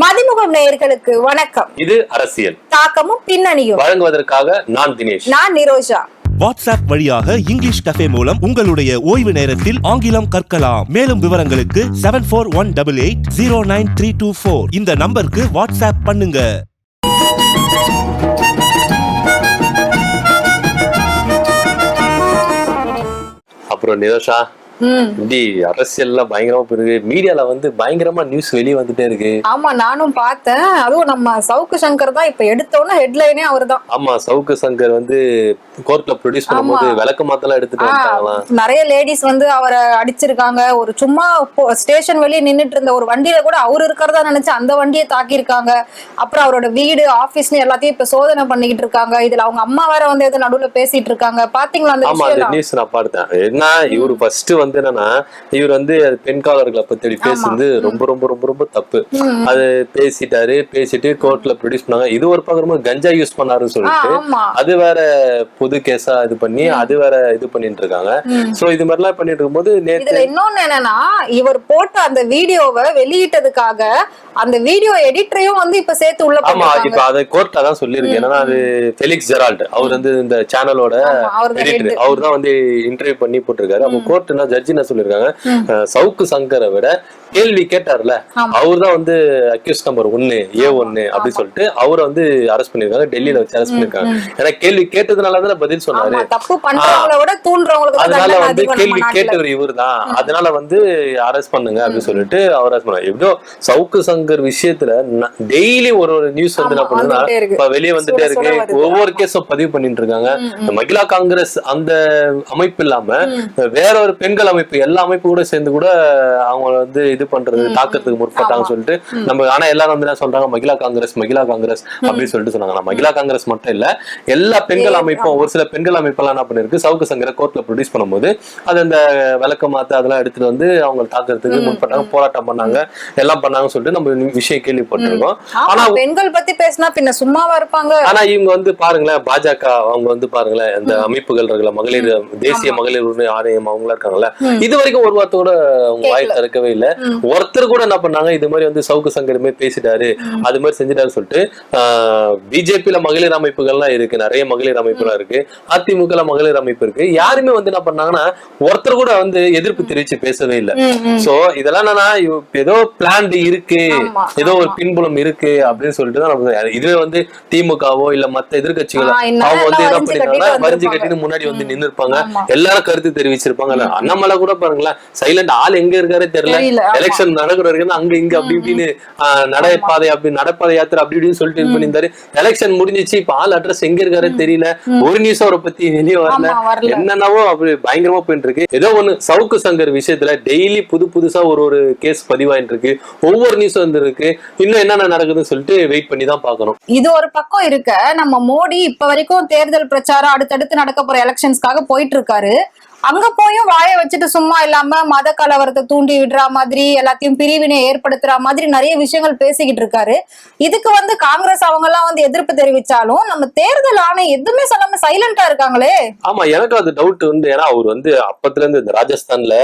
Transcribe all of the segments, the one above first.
மதிமுகம் நேயர்களுக்கு வணக்கம். இது அரசியல். தாக்கமும் பின்னணியும். வழங்குவதற்காக நான் தினேஷ். நான் நிரோஷா வாட்ஸ்அப் வழியாக இங்கிலீஷ் கஃபே மூலம் உங்களுடைய ஓய்வு நேரத்தில் ஆங்கிலம் கற்கலாம். மேலும் விவரங்களுக்கு seven four one double eight zero nine three two four இந்த நம்பருக்கு வாட்ஸ்அப் பண்ணுங்க. அப்புறம் நிரோஷா இப்படி அரசியல்ல பயங்கரமா போயிருக்கு. மீடியால வந்து பயங்கரமா நியூஸ் வெளியே வந்துட்டே இருக்கு. ஆமா நானும் பார்த்தேன். அதுவும் நம்ம சவுக்கு சங்கர் தான் இப்ப எடுத்தோன்னு ஹெட்லைனே அவர்தான். ஆமா சவுக்கு சங்கர் வந்து கோர்ட்ல ப்ரொடியூஸ் பண்ணும்போது விளக்க மாத்தெல்லாம் எடுத்துட்டு நிறைய லேடிஸ் வந்து அவரை அடிச்சிருக்காங்க. ஒரு சும்மா ஸ்டேஷன் வெளியே நின்னுட்டு இருந்த ஒரு வண்டியில கூட அவர் இருக்கிறதா நினைச்சு அந்த வண்டியை தாக்கியிருக்காங்க. அப்புறம் அவரோட வீடு ஆபீஸ்னு எல்லாத்தையும் இப்ப சோதனை பண்ணிக்கிட்டு இருக்காங்க. இதுல அவங்க அம்மா வேற வந்து எது நடுவுல பேசிட்டு இருக்காங்க. பாத்தீங்களா அந்த நியூஸ் நான் பார்த்தேன். என்ன இவரு ஃபர்ஸ்ட் வந்து என்னன்னா இவர் வந்து பெண் காவலர்களை பத்தி பேசுறது ரொம்ப ரொம்ப ரொம்ப ரொம்ப தப்பு. அது பேசிட்டாரு பேசிட்டு கோர்ட்ல ப்ரொடியூஸ் பண்ணாங்க. இது ஒரு பக்கம் கஞ்சா யூஸ் பண்ணாருன்னு சொல்லிட்டு அது வேற புது கேஸா இது பண்ணி அது வேற இது பண்ணிட்டு இருக்காங்க. சோ இது மாதிரிலாம் பண்ணிட்டு இருக்கும்போது இதுல இன்னொன்னு என்னன்னா இவர் போட்ட அந்த வீடியோவை வெளியிட்டதுக்காக அந்த வீடியோ எடிட்டரையும் வந்து இப்ப சேர்த்து உள்ள ஆமா இப்ப அதை கோர்ட் அதான் சொல்லியிருக்கு. ஏன்னா அது ஃபெலிக்ஸ் ஜெரால்ட் அவர் வந்து இந்த சேனலோட எடிட்டர். அவர் தான் வந்து இன்டர்வியூ பண்ணி போட்டிருக்காரு. அப்போ கோர்ட் என்ன ஜட்ஜ் என்ன சொல்லியிருக்காங்க சவுக்கு சங்கரை விட கேள்வி கேட்டார்ல. அவர் தான் வந்து அக்யூஸ் நம்பர் ஒன்னு ஏ ஒன்னு அப்படி சொல்லிட்டு அவரை வந்து அரெஸ்ட் பண்ணிருக்காங்க டெல்லியில வச்சு அரெஸ்ட் பண்ணிருக்காங்க. ஏன்னா கேள்வி கேட்டதுனால தானே பதில் சொன்னாரு. அதனால வந்து கேள்வி. கேட்டவர் இவர் தான். அதனால வந்து அரெஸ்ட் பண்ணுங்க அப்படின்னு சொல்லிட்டு அவர் அரெஸ்ட் பண்ணாரு. எப்படியோ சவுக்கு சங்கர் விஷயத்துல டெய்லி ஒரு ஒரு நியூஸ் வந்து என்ன பண்ணுன்னா. இப்ப வெளியே வந்துட்டே இருக்கு. ஒவ்வொரு கேஸும் பதிவு பண்ணிட்டு இருக்காங்க. மகிழா காங்கிரஸ் அந்த அமைப்பு இல்லாம வேற ஒரு பெண்கள் அமைப்பு எல்லா அமைப்பு கூட சேர்ந்து கூட அவங்க வந்து இது பண்றது தாக்கத்துக்கு முற்பட்டாங்கன்னு சொல்லிட்டு நம்ம ஆனா எல்லாரும் வந்து என்ன சொல்றாங்க? மகிழா காங்கிரஸ் மகிழா காங்கிரஸ் அப்படின்னு சொல்லிட்டு சொன்னாங்க. மகிழா காங்கிரஸ் மட்டும் இல்ல எல்லா பெண்கள் அமைப்பும் ஒரு சில பெண்கள் அமைப்பெல்லாம் என்ன பண்ணிருக்கு? சவுக்கு சங்கரை கோர்ட்ல ப்ரொடியூஸ் பண்ணும்போது அது அந்த விளக்க மாத்த அதெல்லாம் எடுத்துட்டு வந்து அவங்க தாக்குறதுக்கு முற்பட்டாங்க போராட்டம் பண்ணாங்க எல்லாம் பண்ணாங்கன்னு சொல்லிட்டு நம்ம விஷயம் கேள்விப்பட்டிருக்கோம். ஆனா பெண்கள் பத்தி பேசினா பின்ன சும்மாவா இருப்பாங்க. ஆனா இவங்க வந்து பாருங்களேன் பாஜக அவங்க வந்து பாருங்களேன் இந்த அமைப்புகள் இருக்குல்ல மகளிர் தேசிய மகளிர் உரிமை ஆணையம் அவங்களா இருக்காங்கல்ல இது வரைக்கும் ஒரு வார்த்தை கூட அவங்க வாய் திறக்கவே இல்ல. ஒருத்தர் கூட என்ன பண்ணாங்க? இது மாதிரி வந்து சவுக்கு சங்கர் மாதிரி பேசிட்டாரு. அது மாதிரி செஞ்சுட்டாரு சொல்லிட்டு பிஜேபியில மகளிர் அமைப்புகள்லாம் இருக்கு. நிறைய மகளிர் அமைப்புலாம் இருக்கு. அதிமுக மகளிர் அமைப்பு இருக்கு. யாருமே வந்து என்ன பண்ணாங்கன்னா ஒருத்தர் கூட வந்து எதிர்ப்பு தெரிவிச்சு பேசவே இல்ல. சோ இதெல்லாம் என்னன்னா ஏதோ பிளான் இருக்கு. ஏதோ ஒரு பின்புலம் இருக்கு அப்படின்னு சொல்லிட்டு தான் நம்ம இதுவே வந்து திமுகவோ இல்ல மத்த எதிர்கட்சிகள் அவங்க வந்து என்ன எல்லாம் வரிஞ்சு கட்டிட்டு முன்னாடி வந்து நின்னு இருப்பாங்க. எல்லாரும் கருத்து தெரிவிச்சிருப்பாங்க அண்ணாமலை கூட பாருங்களேன். சைலண்ட் ஆள் எங்க இருக்காரு தெரியல. எலெக்ஷன் நடக்கிற வரைக்கும் அங்க இங்க அப்படி இப்படின்னு நடைபாதை அப்படி நடைபாதை யாத்திரை அப்படி இப்படின்னு சொல்லிட்டு இது பண்ணியிருந்தாரு. எலெக்ஷன் முடிஞ்சிச்சு இப்ப ஆள் அட்ரஸ் எங்க இருக்காரு தெரியல. ஒரு நியூஸ் அவரை பத்தி வெளியே வரல. என்னென்னவோ அப்படி பயங்கரமா போயிட்டு இருக்கு ஏதோ ஒண்ணு சவுக்கு சங்கர் விஷயத்துல டெய்லி புது புதுசா ஒரு ஒரு கேஸ் பதிவாயிட்டு இருக்கு ஒவ்வொரு நியூஸ் வந்து இருக்கு இன்னும் என்னென்ன நடக்குதுன்னு சொல்லிட்டு வெயிட் பண்ணி தான் பார்க்கணும். இது ஒரு பக்கம் இருக்க. நம்ம மோடி இப்ப வரைக்கும் தேர்தல் பிரச்சாரம் அடுத்தடுத்து நடக்க போற எலெக்ஷன்ஸ்க்காக போயிட்டு இருக்காரு அங்க போயும் வாயை வச்சுட்டு சும்மா இல்லாம மத கலவரத்தை தூண்டி விடுற மாதிரி எல்லாத்தையும் பிரிவினை ஏற்படுத்துற மாதிரி நிறைய விஷயங்கள் பேசிக்கிட்டு இருக்காரு. இதுக்கு வந்து காங்கிரஸ் அவங்க எல்லாம் வந்து எதிர்ப்பு தெரிவிச்சாலும் நம்ம தேர்தல் ஆணையம் எதுவுமே சொல்லாம சைலண்டா இருக்காங்களே. ஆமா எனக்கு அது டவுட் வந்து ஏன்னா அவர் வந்து அப்பத்துல இருந்து இந்த ராஜஸ்தான்ல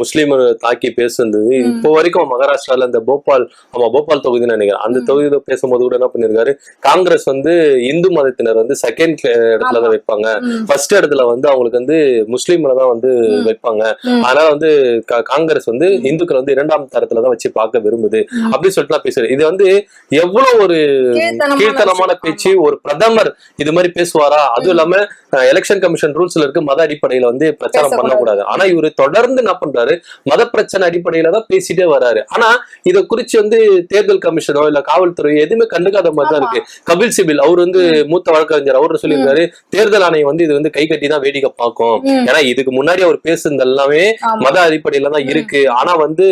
முஸ்லீம் தாக்கி பேசுனது. இப்போ வரைக்கும் மகாராஷ்டிரால இந்த போபால் ஆமா போபால் தொகுதின்னு நினைக்கிறேன். அந்த தொகுதியில பேசும்போது கூட என்ன பண்ணிருக்காரு? காங்கிரஸ் வந்து இந்து மதத்தினர் வந்து செகண்ட் இடத்துல தான் வைப்பாங்க. ஃபர்ஸ்ட் இடத்துல வந்து அவங்களுக்கு வந்து முஸ்லீம்ல தான் வந்து வைப்பாங்க. அதனால வந்து காங்கிரஸ் வந்து இந்துக்களை வந்து இரண்டாம் தரத்துல தான் வச்சு பார்க்க விரும்புது. அப்படின்னு சொல்லிட்டு நான் பேசுறேன் இது வந்து எவ்வளவு ஒரு கீழ்த்தனமான. பேச்சு ஒரு பிரதமர் இது மாதிரி பேசுவாரா? அதுவும் இல்லாம எலெக்ஷன் கமிஷன் ரூல்ஸ்ல இருக்கு மத அடிப்படையில வந்து பிரச்சாரம். பண்ணக்கூடாது. ஆனா இவரு தொடர்ந்து என்ன பண்றாரு? மத பிரச்சனை அடிப்படையில தான் பேசிட்டே வராரு. ஆனா இத குறிச்சு வந்து தேர்தல் கமிஷனோ இல்ல காவல்துறை எதுவுமே கண்டுக்காத மாதிரி தான். இருக்கு. கபில் சிபில் அவர் வந்து மூத்த வழக்கறிஞர் அவரு சொல்லியிருக்காரு தேர்தல் ஆணையம் வந்து இது வந்து கை கட்டி தான் வேடிக்கை பார்க்கும். ஏன்னா இதுக்கு முன்னாடி அவர் பேசுனது எல்லாமே. மத அடிப்படையில தான் இருக்கு ஆனா வந்து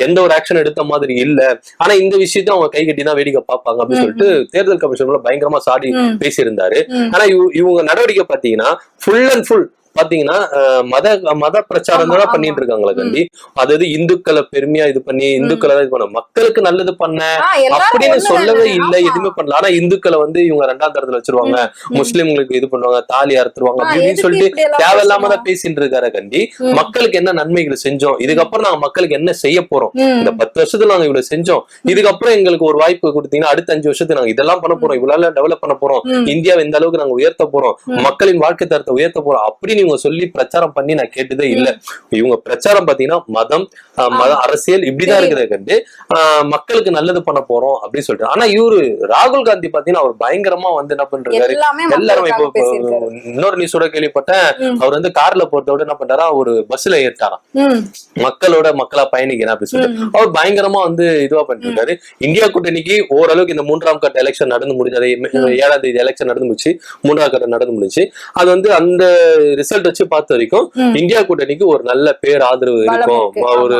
எந்த ஒரு ஆக்ஷன் எடுத்த மாதிரி இல்ல ஆனா இந்த விஷயத்த அவங்க கை கட்டி தான் வேடிக்கை பார்ப்பாங்க அப்படின்னு சொல்லிட்டு தேர்தல் கமிஷன் பயங்கரமா சாடி. பேசியிருந்தாரு. ஆனா இவ- இவங்க நடவடிக்கை பாத்தீங்கன்னா ஃபுல் அண்ட் ஃபுல் பாத்தீங்கன்னா மத மத பிரச்சாரம் தான். பண்ணிட்டு இருக்காங்களே கண்டி அதாவது இந்துக்களை பெருமையா இது பண்ணி இந்துக்களை தான் இது பண்ண மக்களுக்கு நல்லது பண்ண அப்படின்னு சொல்லவே. இல்ல. எதுவுமே பண்ணல ஆனா இந்துக்களை வந்து இவங்க ரெண்டாம் தரத்துல வச்சிருவாங்க முஸ்லிம்களுக்கு இது பண்ணுவாங்க தாலி அறுத்துருவாங்க ஆ, அப்படி இப்படின்னு எதுக்கு சொல்லிட்டு தேவையில்லாம? தான் பேசிட்டு இருக்காரு கண்டி. மக்களுக்கு என்ன நன்மைகளை செஞ்சோம் இதுக்கப்புறம் நாங்க மக்களுக்கு என்ன செய்ய போறோம். இந்த பத்து வருஷத்துல நாங்க இவ்வளவு செஞ்சோம் இதுக்கப்புறம் எங்களுக்கு ஒரு வாய்ப்பு கொடுத்தீங்கன்னா அடுத்த அஞ்சு வருஷத்துக்கு நாங்க இதெல்லாம் பண்ண போறோம் இவ்வளவு டெவலப் பண்ண போறோம். இந்தியாவை இந்த அளவுக்கு நாங்க உயர்த்த போறோம். மக்களின் வாழ்க்கை தரத்தை உயர்த்த போறோம் அப்படின்னு இவங்க சொல்லி பிரச்சாரம் பண்ணி நான் கேட்டதே இல்ல. இவங்க பிரச்சாரம் பாத்தீங்கன்னா மதம் அரசியல் இப்படிதான். இருக்கிறத கண்டு மக்களுக்கு நல்லது பண்ண போறோம் அப்படின்னு சொல்லிட்டு. ஆனா இவரு ராகுல் காந்தி பாத்தீங்கன்னா அவர் பயங்கரமா வந்து என்ன பண்றாரு? எல்லாருமே இப்போ. இன்னொரு நியூஸோட கேள்விப்பட்டேன். அவர் வந்து கார்ல போறதோட என்ன பண்றாரா? ஒரு பஸ்ல ஏறிட்டாராம். ம், மக்களோட மக்களா பயணிக்கிறேன் அப்படின்னு சொல்லிட்டு. அவர் பயங்கரமா வந்து இதுவா பண்ணிட்டு இருக்காரு இந்தியா கூட்டணிக்கு ஓரளவுக்கு இந்த மூன்றாம் கட்ட எலெக்ஷன் நடந்து முடிஞ்சது ஏழாம் தேதி எலெக்ஷன் நடந்து முடிச்சு மூன்றாம் கட்டம் நடந்து முடிச்சு அது வந்து அந்த ரிசல்ட் வச்சு பார்த்த வரைக்கும். இந்தியா கூட்டணிக்கு ஒரு நல்ல பேர் ஆதரவு இருக்கும். இருக்கு, ஒரு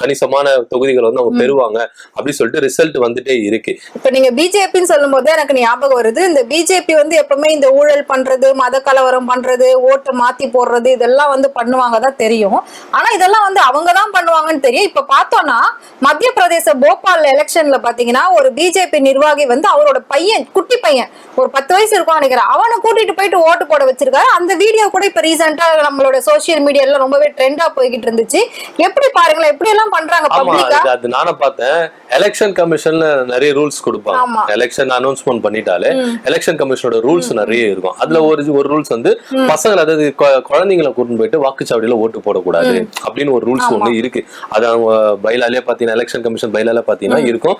கணிசமான தொகுதிகள் வந்து அவங்க பெறுவாங்க அப்படி சொல்லிட்டு ரிசல்ட் வந்துட்டே இருக்கு. இப்ப நீங்க பிஜேபின்னு சொல்லும் போது எனக்கு ஞாபகம் வருது. இந்த பிஜேபி வந்து எப்பவுமே இந்த ஊழல் பண்றது மத கலவரம் பண்றது ஓட்டு மாத்தி போடுறது இதெல்லாம் வந்து பண்ணுவாங்க தான் தெரியும். ஆனா இதெல்லாம் வந்து அவங்க தான் பண்ணுவாங்கன்னு தெரியும். இப்ப பார்த்தோம்னா மத்திய பிரதேச போபால் எலெக்ஷன்ல பாத்தீங்கன்னா ஒரு பிஜேபி நிர்வாகி வந்து அவரோட பையன் குட்டி பையன் ஒரு பத்து வயசு இருக்கும்னு நினைக்கிறேன். அவனை கூட்டிட்டு போயிட்டு ஓட்டு போட வச்சிருக்காரு. அந்த வீடியோ கூட இப்ப ரீசெண்டா நம்மளோட சோசியல் மீடியால ரொம்பவே ட்ரெண்டா போய்கிட்டு இருந்துச்சு. எப்படி பாருங்களேன் எப்படி எல்லாம் பண்றாங்க பப்ளிக்கா அது- நானும் பார்த்தேன். எலெக்ஷன் கமிஷன்ல நிறைய ரூல்ஸ். கொடுப்பாங்க. எலெக்ஷன் அனௌன்ஸ்மெண்ட் பண்ணிட்டாலே. எலெக்ஷன் கமிஷனோட ரூல்ஸ் நிறைய இருக்கும். அதுல ஒரு ஒரு ரூல்ஸ் வந்து பசங்களை அதாவது குழந்தைங்களை கூட்டிட்டு போயிட்டு வாக்குச்சாவடியில ஓட்டு போடக்கூடாது அப்படின்னு ஒரு ரூல்ஸ். ஒண்ணு இருக்கு. அது அவங்க பைலாலே பாத்தீங்கன்னா எலெக்ஷன் கமிஷன் பைலால பாத்தீங்கன்னா இருக்கும்.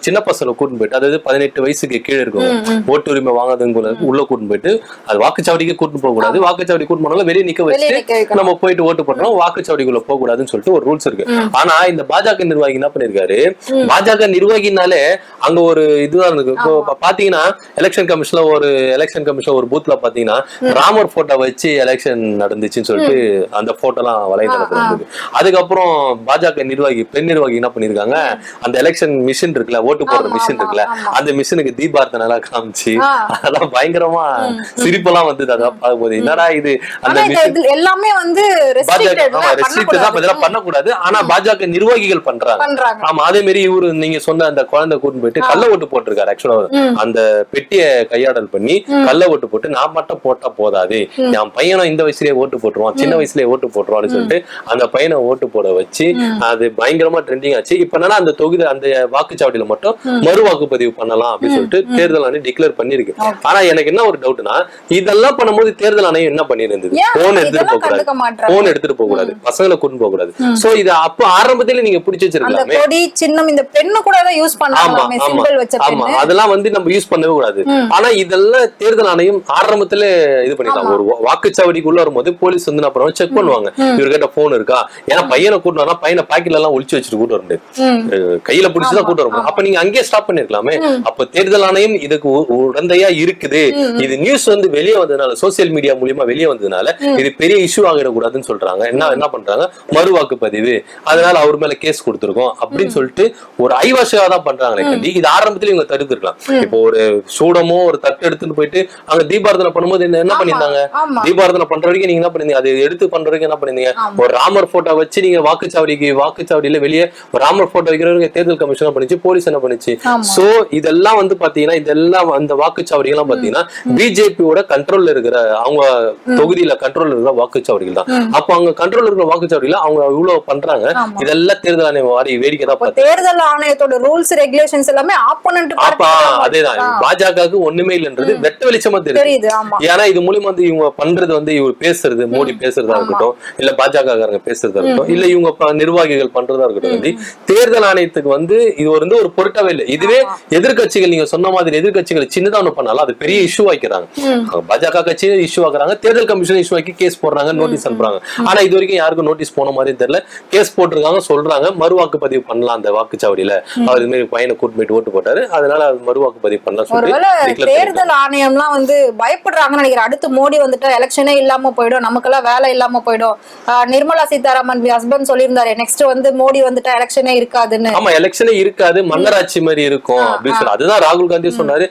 சின்ன பசங்களை கூட்டிட்டு போயிட்டு அதாவது பதினெட்டு வயசுக்கு கீழே இருக்கும் ஓட்டு உரிமை வாங்காதவங்க உள்ள கூட்டிட்டு போயிட்டு அது வாக்குச்சாவடிக்கு கூட்டிட்டு போக கூடாது வாக்குச்சாவடி கூட்டிட்டு போனாலும் வெளியே நிக்க வச்சு நம்ம போயிட்டு ஓட்டு போட்டோம் வாக்குச்சாவடிக்குள்ள போக கூடாதுன்னு சொல்லிட்டு ஒரு ரூல்ஸ் இருக்கு. ஆனா இந்த பாஜக நிர்வாகி என்ன பண்ணிருக்காரு? பாஜக நிர்வாகினாலே அங்க ஒரு இதுதான் இருக்கு பாத்தீங்கன்னா எலெக்ஷன் கமிஷன்ல ஒரு எலெக்ஷன் கமிஷன் ஒரு பூத்ல பாத்தீங்கன்னா ராமர் போட்டோ வச்சு எலெக்ஷன் நடந்துச்சுன்னு சொல்லிட்டு அந்த போட்டோ எல்லாம் வலைதளத்துல. இருந்தது அதுக்கப்புறம் பாஜக நிர்வாகி பெண் நிர்வாகி என்ன பண்ணிருக்காங்க? அந்த எலெக்ஷன் மிஷின் இருக்குல்ல ஓட்டு போடுற மிஷின் இருக்குல்ல. அந்த மிஷினுக்கு தீபார்த்தனை எல்லாம் காமிச்சு. அதெல்லாம் பயங்கரமா சிரிப்பெல்லாம் வந்தது. அதான் பார்க்கும்போது என்னடா இது? அந்த எல்லாமே வந்து பண்ணக்கூடாது. ஆனா பாஜக நிர்வாகிகள் பண்றாங்க. ஆமா அதே மாதிரி இவரு நீங்க சொன்ன அந்த குழந்தை கூட்டிட்டு போயிட்டு கள்ள ஓட்டு போட்டிருக்காரு ஆக்சுவலா. அந்த பெட்டிய கையாடல் பண்ணி கள்ள ஓட்டு போட்டு நான் மட்டும் போட்டா போதாது. என் பையனும் இந்த வயசுலயே ஓட்டு போட்டுருவான் சின்ன வயசுலயே ஓட்டு போட்டுருவான்னு சொல்லிட்டு அந்த பையனை ஓட்டு போட வச்சு அது பயங்கரமா ட்ரெண்டிங் ஆச்சு. இப்ப என்னன்னா அந்த தொகுதி அந்த வாக்குச்சாவடியில மட்டும் மறு வாக்குப்பதிவு பண்ணலாம் அப்படின்னு சொல்லிட்டு தேர்தல் ஆணையம் டிக்ளேர் பண்ணிருக்கு ஆனா எனக்கு என்ன ஒரு டவுட்னா இதெல்லாம் பண்ணும்போது தேர்தல் ஆணையம் என்ன பண்ணிருந்தது ஏன் போன் எடுத்துட்டு போக கூடாது போன் எடுத்துட்டு போக கூடாது பசங்களை கூட்டிட்டு போக கூடாது சோ இது அப்ப ஆரம்பத்துல நீங்க பிடிச்சி வச்சிருக்கலாமே. கொடி சின்னம் இந்த பெண்ணு கூட தான் யூஸ் பண்ணலாமே. சிம்பிள் வச்ச ஆமா. அதெல்லாம் வந்து நம்ம யூஸ் பண்ணவே கூடாது. ஆனா இதெல்லாம் தேர்தல் ஆணையம் ஆரம்பத்துல இது பண்ணிக்கலாம் ஒரு வாக்குச்சாவடிக்குள்ள வரும்போது போலீஸ் வந்து பண்ணுவாங்க? செக் பண்ணுவாங்க. இவர்கிட்ட போன் இருக்கா? ஏன்னா பையனை கூட்டு வரா பையனை பாக்கெட்ல எல்லாம் ஒளிச்சு வச்சுட்டு கூட்டு வர முடியாது. கையில பிடிச்சுதான் கூட்டு வர முடியும் அப்ப நீங்க அங்கேயே ஸ்டாப் பண்ணிருக்கலாமே. அப்ப தேர்தல் ஆணையம் இதுக்கு உடந்தையா இருக்குது. இது நியூஸ் வந்து வெளியே வந்ததுனால சோசியல் மீடியா மூலியமா வெளியே வந்ததுனால இது பெரிய இஷ்யூ ஆகிடக்கூடாதுன்னு சொல்றாங்க. என்ன என்ன பண்றாங்க? மறு வாக்குப்பதிவு அதனால அவர் மேல கேஸ் கொடுத்திருக்கோம் அப்படின்னு சொல்லிட்டு ஒரு ஐவாஷியா தான் பண்றாங்களே கண்டி இது ஆரம்பத்துல இவங்க தடுத்துருக்கலாம். இப்போ ஒரு சூடமோ ஒரு தட்டு எடுத்துட்டு போயிட்டு அங்க தீபாரதனை பண்ணும்போது என்ன பண்ணிருந்தாங்க தீபாரதனை பண்ற வரைக்கும் நீங்க என்ன பண்ணீங்க அது எடுத்து பண்ற வரைக்கும் என்ன ஆமா. ஒரு ராமர் போட்டோ வச்சு நீங்க வாக்குச்சாவடிக்கு வாக்குச்சாவடியில வெளியே ராமர் போட்டோ வைக்கிறவங்க தேர்தல் கமிஷன் பண்ணுச்சு? போலீஸ் என்ன பண்ணுச்சு. சோ இதெல்லாம் வந்து பாத்தீங்கன்னா இதெல்லாம் அந்த வாக்குச்சாவடிகள் பாத்தீங்கன்னா பிஜேபியோட கண்ட்ரோல்ல இருக்கிற அவங்க தொகுதியில கண்ட்ரோல்ல இருக்கிற வாக்குச்சாவடிகள் தான். அப்போ அவங்க கண்ட்ரோல் இருக்கிற வாக்குச்சாவடியில அவங்க இவ்வளவு பண்றாங்க. இதெல்லாம் தேர்தல் ஆணையம் வாரி வேடிக்கை தான் தேர்தல் ஆணையத்தோட ரூல்ஸ் ரெகுலேஷன்ஸ் எல்லாமே ஆப்போனன்ட் அதேதான். பாஜகவுக்கு ஒண்ணுமே இல்லைன்றது வெட்ட வெளிச்சமா தெரியுது. ஏன்னா இது மூலியமா வந்து இவங்க பண்றது வந்து இவர் பேசுறது மோடி பேசுறதா இருக்கட்டும் இல்ல பாஜக காரங்க பேசுறதா இருக்கட்டும் இல்ல இவங்க நிர்வாகிகள் பண்றதா இருக்கட்டும் தேர்தல் ஆணையத்துக்கு வந்து இது வந்து ஒரு பொருட்டாவே இல்லை. இதுவே எதிர்க்கட்சிகள் நீங்க சொன்ன மாதிரி எதிர்க்கட்சிகள் சின்னதா ஒண்ணு பண்ணாலும் அது பெரிய இஷ்யூ ஆக்கிறாங்க பாஜக கட்சி இஷ்யூ ஆக்குறாங்க தேர்தல் கமிஷன் இஷ்யூ ஆக்கி கேஸ் போடுறாங்க நோட்டீஸ் அனுப்புறாங்க. ஆனா இது வரைக்கும் யாருக்கும் நோட்டீஸ் போன மாதிரி தெரியல. கேஸ் போட்டிருக்காங்க சொல்றாங்க. மறு வாக்குப்பதிவு பண்ணலாம் அந்த வாக்குச்சாவடியில. அவர் இது மாதிரி பையனை கூட்டு போயிட்டு ஓட்டு போட்டாரு. அதனால அது மறு வாக்குப்பதிவு பண்ணலாம் பண்ணிருக்காங்க. தேர்தல் ஆணையம்லாம் வந்து பயப்படுறாங்கன்னு நினைக்கிறேன். அடுத்து மோடி வந்துட்டா எலெக்ஷனே இல்லாம போயிடும். நமக்கெல்லாம் வேலை இல்லாம போயிடும். நிர்மலா சீதாராமன் ஹஸ்பண்ட் சொல்லியிருந்தாரு. நெக்ஸ்ட் வந்து மோடி வந்துட்டா எலெக்ஷனே இருக்காதுன்னு. ஆமா எலெக்ஷனே இருக்காது. மன்னராட்சி மாதிரி இருக்கும் அப்படின்னு சொல்லி அதுதான் ராகுல் காந்தி சொன்னாரு.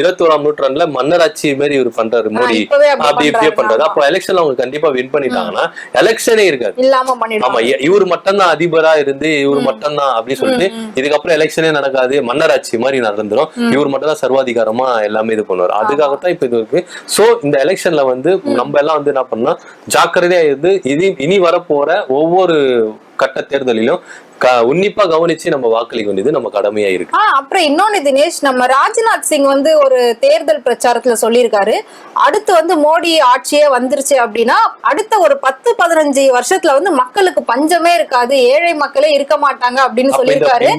இருபத்தி ஓராம் நூற்றாண்டுல மன்னராட்சி மாதிரி இவர் பண்றாரு மோடி. அப்படி இப்படியே. பண்றாரு. இருக்காது. அப்போ எலெக்ஷன்ல அவங்க கண்டிப்பா வின் பண்ணிட்டாங்கன்னா எலெக்ஷனே இருக்காது. இல்லாம ஆமா இவர் மட்டும்தான் அதிபரா இருந்து இவர் மட்டும்தான் அப்படின்னு சொல்லிட்டு இதுக்கப்புறம் எலெக்ஷனே நடக்காது. மன்னராட்சி மாதிரி நடந்துரும். இவர் மட்டும் தான் சர்வாதிகாரமா எல்லாமே இது பண்ணுவார். அதுக்காகத்தான் இப்ப இது இருக்கு. சோ இந்த எலெக்ஷன்ல வந்து நம்ம எல்லாம் வந்து என்ன பண்ணா ஜாக்கிரதையா இருந்து இது இனி வரப்போற ஒவ்வொரு கட்ட தேர்தலிலும் உன்னிப்பா கவனிச்சு நம்ம வாக்களிக்க வேண்டியது நம்ம கடமையா இருக்கு. அப்புறம் இன்னொன்னு தினேஷ் நம்ம ராஜ்நாத் சிங் வந்து ஒரு தேர்தல் பிரச்சாரத்துல சொல்லியிருக்காரு. அடுத்து வந்து மோடி ஆட்சியே வந்துருச்சு அப்படின்னா அடுத்த ஒரு பத்து பதினஞ்சு வருஷத்துல வந்து மக்களுக்கு பஞ்சமே இருக்காது. ஏழை மக்களே இருக்க மாட்டாங்க அப்படின்னு சொல்லியிருக்காரு.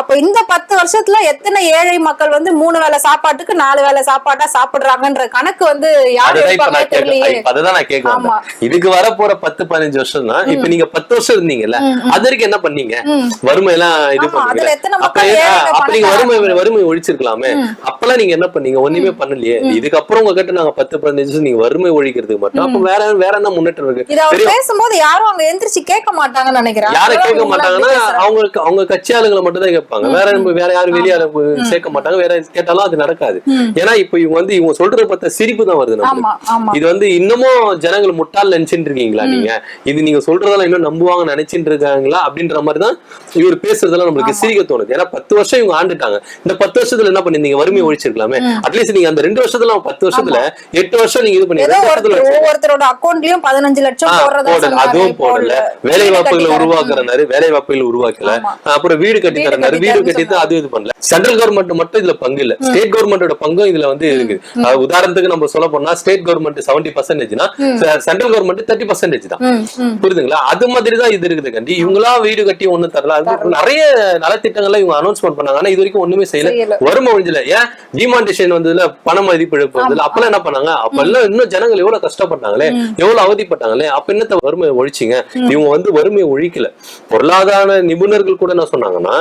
அப்ப இந்த பத்து வருஷத்துல எத்தனை ஏழை மக்கள் வந்து மூணு வேளை சாப்பாட்டுக்கு நாலு வேளை சாப்பாட்டா சாப்பிடுறாங்கன்ற கணக்கு வந்து யார் அதுதான் நான் கேட்க தெரியலையே. இப்ப அதுதான் நான் கேட்க ஆமா. வந்தேன் இதுக்கு வர போற பத்து பதினஞ்சு வருஷம் தான் இப்ப நீங்க பத்து வருஷம் இருந்தீங்கல்ல அது வரைக்கும் என்ன பண்ணீங்க? வறுமை எல்லாம் இது பண்ணீங்க வறுமை? வறுமை ஒழிச்சிருக்கலாமே. அப்பெல்லாம் நீங்க என்ன பண்ணீங்க? ஒண்ணுமே பண்ணலையே. இதுக்கப்புறம் உங்ககிட்ட நாங்க பத்து பதினஞ்சு நீங்க வறுமை ஒழிக்கிறதுக்கு மட்டும். அப்ப வேற வேற என்ன முன்னேற்றம் இருக்கு? பேசும்போது யாரும் அங்க எந்திரிச்சு கேட்க மாட்டாங்கன்னு நினைக்கிறேன். யாரை அதனால கேட்க மாட்டாங்கன்னா பேசுறாங்க. அவங்க அவங்க கட்சி ஆளுங்களை மட்டும் தான் கேட்பாங்க. வேற வேற யாரும் வெளியால சேர்க்க மாட்டாங்க. வேற கேட்டாலும் அது நடக்காது. ஏன்னா இப்ப இவங்க வந்து இவங்க சொல்றத பார்த்தா சிரிப்பு தான் வருது ஆமா இது வந்து இன்னமும் ஜனங்கள் முட்டாள் நினைச்சிட்டு இருக்கீங்களா நீங்க? இது நீங்க சொல்றதெல்லாம் இன்னும் நம்புவாங்க நினைச்சிட்டு இருக்காங்களா அப்படின்ற மாதிரி தான் இவர் பேசுறதெல்லாம் நம்மளுக்கு சிரிக்க தோணுது. ஏன்னா பத்து வருஷம் இவங்க ஆண்டுட்டாங்க. இந்த பத்து வருஷத்துல என்ன பண்ணிருந்தீங்க வறுமையை ஒழிச்சிருக்கலாமே. அட்லீஸ்ட் நீங்க அந்த ரெண்டு வருஷத்துல பத்து வருஷத்துல எட்டு வருஷம் நீங்க இது பண்ணி ஒவ்வொருத்தரோட அக்கௌண்ட்லயும் பதினஞ்சு லட்சம் போடல. அதுவும் போடல. வேலை வாய்ப்புகளை. உருவாக்குறனாரு வேலை வாய்ப்புகள் உருவாக்கல. அப்புறம் வீடு கட்டி கட்டி வீடு கட்டி அது இது பண்ணல. சென்ட்ரல் கவர்மெண்ட் மட்டும் இதுல பங்கு இல்ல. ஸ்டேட் கவர்மெண்டோட பங்கும் இதுல வந்து இருக்கு உதாரணத்துக்கு நம்ம சொல்ல போனா ஸ்டேட் கவர்மெண்ட் செவன்டி பர்சன்டேஜ்னா சென்ட்ரல் கவர்மெண்ட் தேர்ட்டி பர்சன்டேஜ் தான். புரியுதுங்களா? அது மாதிரி தான் இது இருக்குது கண்டி இவங்களா வீடு கட்டி ஒண்ணு தரல. அது நிறைய நலத்திட்டங்கள்ல இவங்க அனௌன்ஸ்மெண்ட் பண்ணாங்க. ஆனா இது வரைக்கும் ஒண்ணுமே செய்யல. வறுமை ஒழிஞ்சல ஏன்? டிமாண்டேஷன் வந்ததுல பண மதிப்பு இழப்பு வந்ததுல. அப்பெல்லாம் என்ன பண்ணாங்க? அப்ப எல்லாம் இன்னும் ஜனங்கள் எவ்வளவு கஷ்டப்பட்டாங்களே? எவ்வளவு அவதிப்பட்டாங்களே? அப்ப என்னத்த வறுமையை ஒழிச்சிங்க? இவங்க வந்து வறுமையை ஒழிக்கல. பொருளாதார நிபுணர்கள் கூட என்ன சொன்னாங்கன்னா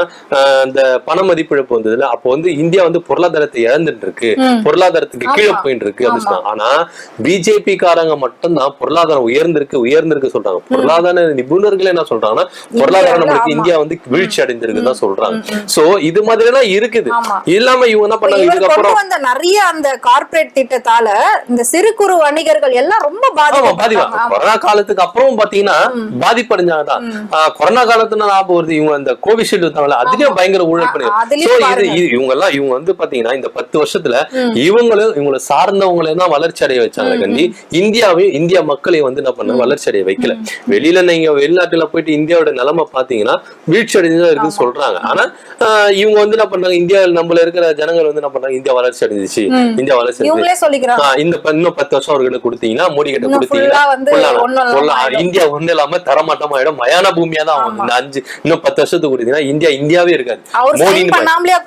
இந்த பண மதிப்பு இழப்பு வந்ததுல அப்போ வந்து இந்தியா வந்து பொருளாதாரத்தை இழந்துட்டு இருக்கு பொருளாதாரத்துக்கு கீழே. போயிட்டு இருக்கு அப்படின்னு சொன்னாங்க ஆனா பிஜேபி காரங்க மட்டும்தான் பொருளாதாரம் உயர்ந்திருக்கு உயர்ந்திருக்கு சொல்றாங்க. பொருளாதார நிபுணர்களே என்ன சொல்றாங்கன்னா பொருளாதாரம் நம்மளுக்கு. இந்தியா வந்து வீழ்ச்சி அடைந்திருக்குன்னு தான் சொல்றாங்க. சோ இது மாதிரி எல்லாம் இருக்குது. இல்லாம இவங்க என்ன பண்ணாங்க? இதுக்கப்புறம் வந்த நிறைய அந்த கார்ப்பரேட் திட்டத்தால இந்த சிறு குறு வணிகர்கள் எல்லாம் ரொம்ப பாதிப்பு கொரோனா காலத்துக்கு அப்புறம் பாத்தீங்கன்னா பாதிப்படைஞ்சாங்கதான். கொரோனா காலத்துல ஞாபகம் வருது. இவங்க இந்த கோவிஷீல்டு வித்தாங்கல்ல அதுலயும் பயங்கர ஊழல் பண்ணி இவங்க எல்லாம் இவங்க வந்து பாத்தீங்கன்னா இந்த பத்து வருஷத்துல இவங்களும் இவங்களை சார்ந்தவங்களை தான் வளர்ச்சி அடைய வச்சாங்க கண்டி. இந்தியாவையும் இந்தியா மக்களையும் வந்து என்ன பண்ண வளர்ச்சி அடைய வைக்கல. வெளியில நீங்க வெளிநாட்டுல போயிட்டு இந்தியாவோட நிலைமை பாத்தீங்கன்னா வீழ்ச்சி அடைஞ்சுதான் இருக்குன்னு சொல்றாங்க. ஆனா இவங்க வந்து என்ன பண்றாங்க? இந்தியா நம்மள இருக்கிற ஜனங்கள் வந்து என்ன பண்றாங்க? இந்தியா வளர்ச்சி அடைஞ்சிச்சு. இந்தியா வளர்ச்சி இந்த இன்னும் பத்து வருஷம் அவர்கிட்ட கொடுத்தீங்கன்னா மோடி கிட்ட கொடுத்தீங்கன்னா. இந்தியா ஒண்ணு இல்லாம தரமாட்டமா ஆயிடும். மயான பூமியா தான் ஆகும் இந்த அஞ்சு இன்னும் பத்து வருஷத்துக்கு கொடுத்தீங்கன்னா இந்தியா இந்தியாவே இருக்காது.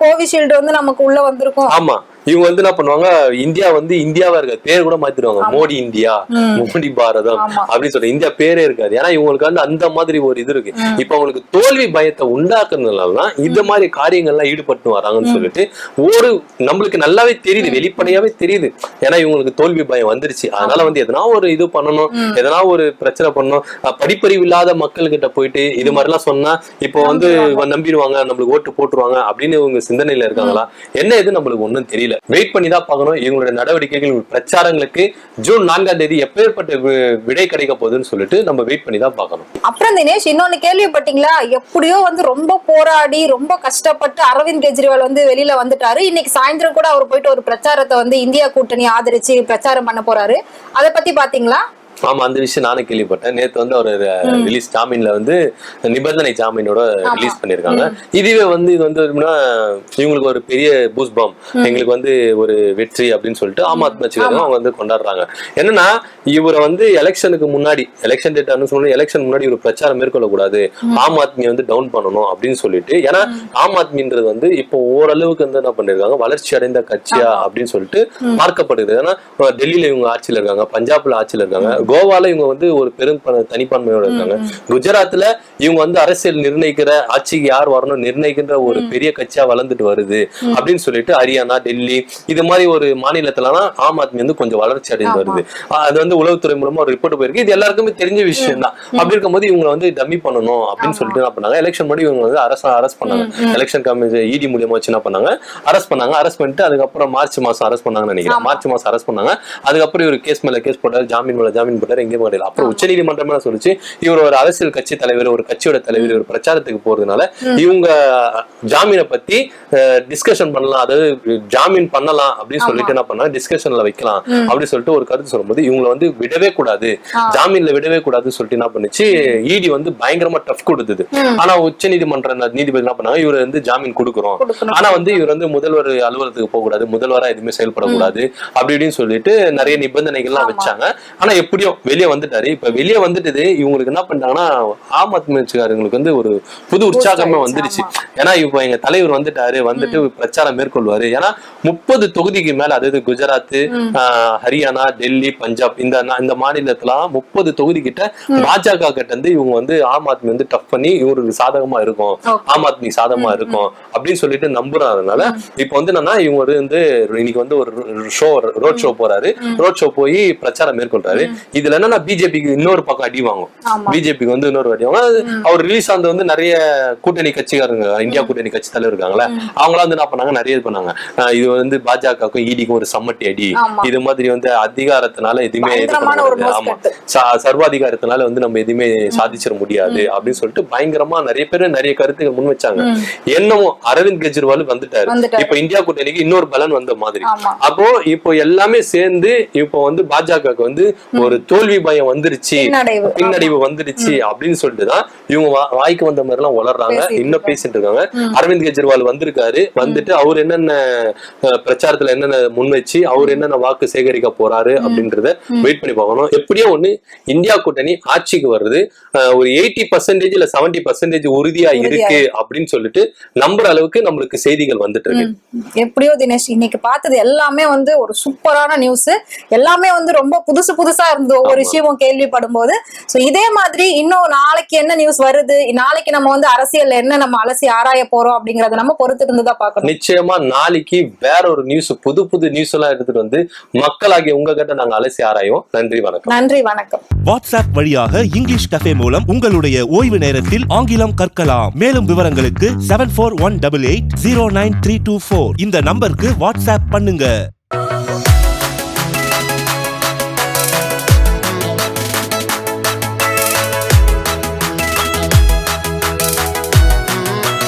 கோவிஷீல்டு வந்து நமக்கு உள்ள வந்திருக்கும். ஆமா. இவங்க வந்து என்ன பண்ணுவாங்க இந்தியா வந்து இந்தியாவா இருக்காது பேர் கூட மாத்திடுவாங்க. மோடி இந்தியா மோடி பாரதம். அப்படின்னு சொல்லி இந்தியா பேரே இருக்காது. ஏன்னா இவங்களுக்கு வந்து அந்த மாதிரி ஒரு இது இருக்கு. இப்ப அவங்களுக்கு தோல்வி பயத்தை உண்டாக்குறதுனால தான் இந்த மாதிரி காரியங்கள்லாம் ஈடுபட்டு வராங்கன்னு சொல்லிட்டு ஒரு நம்மளுக்கு நல்லாவே தெரியுது வெளிப்படையாவே தெரியுது. ஏன்னா இவங்களுக்கு தோல்வி பயம் வந்துருச்சு. அதனால வந்து எதனா ஒரு இது பண்ணணும் எதனா ஒரு பிரச்சனை பண்ணணும். படிப்பறிவு இல்லாத மக்கள் கிட்ட போயிட்டு இது மாதிரி எல்லாம் சொன்னா இப்போ வந்து நம்பிடுவாங்க. நம்மளுக்கு ஓட்டு போட்டுருவாங்க அப்படின்னு இவங்க சிந்தனையில இருக்காங்களா? என்ன இது நம்மளுக்கு ஒண்ணும் தெரியல. வெயிட் பண்ணி தான் பார்க்கணும். இவங்களுடைய நடவடிக்கைகள் பிரச்சாரங்களுக்கு ஜூன் நான்காம் தேதி எப்பேற்பட்ட விடை கிடைக்க போகுதுன்னு சொல்லிட்டு நம்ம வெயிட் பண்ணி தான் பார்க்கணும். அப்புறம் தினேஷ் இன்னொன்னு கேள்விப்பட்டீங்களா? எப்படியோ வந்து ரொம்ப போராடி ரொம்ப கஷ்டப்பட்டு அரவிந்த் கெஜ்ரிவால் வந்து வெளியில வந்துட்டாரு. இன்னைக்கு சாயந்தரம் கூட அவர் போயிட்டு ஒரு பிரச்சாரத்தை வந்து இந்தியா கூட்டணி ஆதரிச்சு பிரச்சாரம் பண்ண போறாரு. அதை பத்தி பாத்தீங்களா? ஆமா அந்த விஷயம் நானும் கேள்விப்பட்டேன். நேத்து வந்து அவர் ரிலீஸ் ஜாமீன்ல வந்து நிபந்தனை ஜாமீனோட ரிலீஸ் பண்ணிருக்காங்க இதுவே வந்து இது வந்து எப்படின்னா இவங்களுக்கு ஒரு பெரிய பூஸ் பாம் எங்களுக்கு வந்து ஒரு வெற்றி அப்படின்னு சொல்லிட்டு ஆம் ஆத்மி அவங்க வந்து கொண்டாடுறாங்க. என்னன்னா இவரை வந்து எலெக்ஷனுக்கு முன்னாடி எலெக்ஷன் டேட் சொன்னா எலெக்ஷன் முன்னாடி ஒரு பிரச்சாரம் மேற்கொள்ளக்கூடாது. ஆம் ஆத்மியை வந்து டவுன் பண்ணணும் அப்படின்னு சொல்லிட்டு ஏன்னா ஆம் ஆத்மின்றது வந்து இப்போ ஓரளவுக்கு வந்து என்ன பண்ணிருக்காங்க வளர்ச்சி அடைந்த கட்சியா அப்படின்னு சொல்லிட்டு பார்க்கப்படுது ஏன்னா டெல்லியில இவங்க ஆட்சியில இருக்காங்க பஞ்சாப்ல ஆட்சியில இருக்காங்க கோவால இவங்க வந்து ஒரு பெரும் தனிப்பான்மையோட இருக்காங்க. குஜராத்ல இவங்க வந்து அரசியல் நிர்ணயிக்கிற ஆட்சிக்கு யார் வரணும் நிர்ணயிக்கின்ற ஒரு பெரிய கட்சியா வளர்ந்துட்டு வருது அப்படின்னு சொல்லிட்டு ஹரியானா டெல்லி இது மாதிரி ஒரு மாநிலத்துலலாம் ஆம் ஆத்மி வந்து கொஞ்சம் வளர்ச்சி அடைந்து வருது. அது வந்து உளவுத்துறை மூலமா ஒரு ரிப்போர்ட் போயிருக்கு. இது எல்லாருக்குமே தெரிஞ்ச விஷயம் தான். அப்படி இருக்கும்போது இவங்க வந்து டம்மி பண்ணணும் அப்படின்னு சொல்லிட்டு என்ன பண்ணாங்க? எலெக்ஷன் முன்னாடி இவங்க வந்து அரசு அரெஸ்ட் பண்ணாங்க. எலெக்ஷன் கமிஷன் இடி மூலியமா வச்சு என்ன பண்ணாங்க? அரெஸ்ட் பண்ணாங்க. அரெஸ்ட் பண்ணிட்டு அதுக்கப்புறம் மார்ச் மாசம் அரெஸ்ட் பண்ணாங்கன்னு நினைக்கிறேன். மார்ச் மாசம் அரெஸ்ட் பண்ணாங்க. அதுக்கப்புறம் இவர் கேஸ் மேல கேஸ் போட்டாரு. ஜாமீன் மேல ஜாமீன் போட்டாரு எங்கேயும் கிடையாது அப்புறம் உச்சநீதிமன்றம் என்ன சொல்லுச்சு இவர் ஒரு அரசியல் கட்சி தலைவர் ஒரு கட்சியோட தலைவர் ஒரு பிரச்சாரத்துக்கு போறதுனால இவங்க ஜாமீனை பத்தி டிஸ்கஷன் பண்ணலாம். அதாவது ஜாமீன் பண்ணலாம் அப்படின்னு சொல்லிட்டு என்ன பண்ணாங்க டிஸ்கஷன்ல வைக்கலாம் அப்படின்னு சொல்லிட்டு ஒரு கருத்து சொல்லும்போது இவங்களை வந்து விடவே கூடாது. ஜாமீன்ல விடவே கூடாதுன்னு சொல்லிட்டு என்ன பண்ணுச்சு? இடி வந்து பயங்கரமா டஃப் கொடுத்தது. ஆனா உச்ச நீதிமன்ற நீதிபதி என்ன பண்ணாங்க? இவர் வந்து ஜாமீன் கொடுக்குறோம். ஆனா வந்து இவர் வந்து முதல்வர் அலுவலகத்துக்கு போக கூடாது முதல்வரா எதுவுமே செயல்படக்கூடாது. அப்படி இப்படின்னு சொல்லிட்டு நிறைய நிபந்தனைகள்லாம் வச்சாங்க. ஆனா எப்படியோ வெளியே வந்துட்டாரு. இப்ப வெளியே வந்துட்டது இவங்களுக்கு என்ன பண்ணிட்டாங்கன்னா ஆம் ஆத்மி கட்சிக்காரங்களுக்கு வந்து ஒரு புது உற்சாகமே வந்துருச்சு ஏன்னா இப்போ எங்க தலைவர் வந்துட்டாரு வந்துட்டு பிரச்சாரம் மேற்கொள்வாரு. ஏன்னா முப்பது தொகுதிக்கு மேல அதாவது குஜராத் ஹரியானா டெல்லி பஞ்சாப் இந்த இந்த மாநிலத்துல முப்பது தொகுதி கிட்ட பாஜக கிட்ட இருந்து இவங்க வந்து ஆம் ஆத்மி வந்து டஃப் பண்ணி இவருக்கு சாதகமா இருக்கும். ஆம் ஆத்மி சாதகமா இருக்கும் அப்படின்னு சொல்லிட்டு நம்புறதுனால இப்போ வந்து என்னன்னா இவங்க வந்து இன்னைக்கு வந்து ஒரு ஷோ ரோட் ஷோ போறாரு. ரோட் ஷோ போய் பிரச்சாரம் மேற்கொள்றாரு. இதுல என்னன்னா பிஜேபிக்கு இன்னொரு பக்கம் அடி வாங்கும். பிஜேபிக்கு வந்து இன்னொரு அடி வாங்கும். அவர் ரிலீஸ் ஆனது வந்து நிறைய கூட்டணி கட்சிக்காரங்க இந்தியா கூட்டணி கட்சி தலைவர் இருக்காங்களே அவங்களாம் வந்து என்ன பண்ணாங்க நிறைய இது பண்ணாங்க. இது வந்து பாஜகவுக்கும் ஈடிக்கும் ஒரு சம்மட்டி அடி. இது மாதிரி வந்து அதிகாரத்தினால எதுவுமே. ஆமா. சர்வாதிகாரத்தினால வந்து நம்ம எதுவுமே சாதிச்சிட முடியாது அப்படின்னு சொல்லிட்டு பயங்கரமா நிறைய பேர் நிறைய கருத்துக்கள் முன் வச்சாங்க. என்னமோ அரவிந்த் கெஜ்ரிவால் வந்துட்டாரு. இப்ப இந்தியா கூட்டணிக்கு இன்னொரு பலன் வந்த மாதிரி. அப்போ இப்போ எல்லாமே சேர்ந்து இப்போ வந்து பாஜகவுக்கு வந்து ஒரு தோல்வி பயம் வந்துருச்சு பின்னடைவு. வந்துருச்சு அப்படின்னு சொல்லிட்டு தான் இவங்க வாய்க்கு வந்த மாதிரி எல்லாம் வளர்றாங்க இன்னும் பேசிட்டு இருக்காங்க அரவிந்த் கெஜ்ரிவால் வந்திருக்காரு. வந்துட்டு அவர் என்னென்ன பிரச்சாரத்துல என்னென்ன முன் வச்சு அவர் என்னென்ன வாக்கு சேகரிக்க போறாரு அப்படின்றத வெயிட் பண்ணி பார்க்கணும். எப்படியோ ஒண்ணு இந்தியா கூட்டணி ஆட்சிக்கு வருது. ஒரு எயிட்டி பர்சன்டேஜ் இல்ல செவன்டி பர்சன்டேஜ் உறுதியா இருக்கு அப்படின்னு சொல்லிட்டு நம்புற அளவுக்கு நம்மளுக்கு செய்திகள் வந்துட்டு இருக்கு. எப்படியோ தினேஷ் இன்னைக்கு பார்த்தது எல்லாமே வந்து ஒரு சூப்பரான நியூஸ். எல்லாமே வந்து ரொம்ப புதுசு புதுசா இருந்தது. ஒவ்வொரு விஷயமும் கேள்விப்படும் போது சோ இதே மாதிரி இன்னும் நாளைக்கு என்ன நியூஸ் வருது? நாளைக்கு நம்ம வந்து அரசியல்ல என்ன நம்ம அலசி ஆராய போறோம் அப்படிங்கறத நம்ம பொறுத்து இருந்துதான் பார்க்கணும். நிச்சயமா நாளைக்கு வேற ஒரு நியூஸ் புது புது நியூஸ் எல்லாம் எடுத்துட்டு வந்து மக்களாகிய உங்ககிட்ட நாங்க அலசி ஆராயோம் நன்றி வணக்கம். நன்றி வணக்கம். வாட்ஸ்அப் வழியாக இங்கிலீஷ் கஃபே மூலம் உங்களுடைய ஓய்வு நேரத்தில் ஆங்கிலம் கற்கலாம். மேலும் விவரங்களுக்கு seven four one double eight zero nine three two four இந்த நம்பருக்கு வாட்ஸ்அப் பண்ணுங்க.